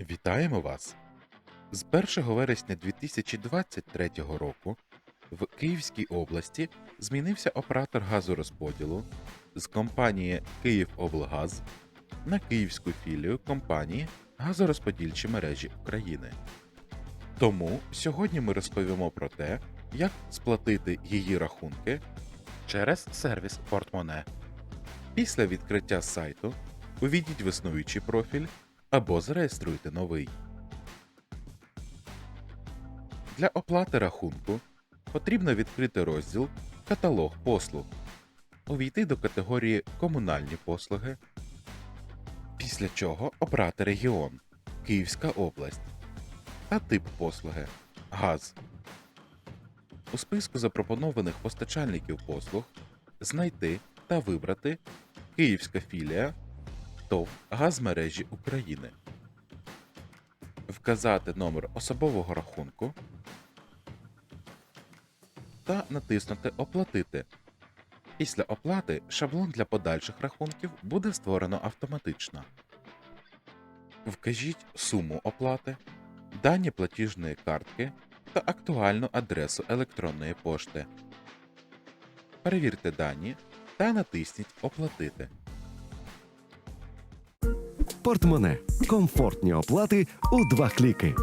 Вітаємо вас! З 1 вересня 2023 року в Київській області змінився оператор газорозподілу з компанії «Київоблгаз» на київську філію компанії Газорозподільчі мережі України. Тому сьогодні ми розповімо про те, як сплатити її рахунки через сервіс Портмоне. Після відкриття сайту увійдіть в існуючий профіль або зареєструйте новий. Для оплати рахунку потрібно відкрити розділ Каталог послуг, увійти до категорії Комунальні послуги, після чого обрати регіон Київська область та тип послуги Газ. У списку запропонованих постачальників послуг знайти та вибрати Київська філія ТОВ Газмережі України. Вказати номер особового рахунку та натиснути Оплатити. Після оплати шаблон для подальших рахунків буде створено автоматично. Вкажіть суму оплати, дані платіжної картки та актуальну адресу електронної пошти. Перевірте дані та натисніть Оплатити. Портмоне. Комфортні оплати у два кліки.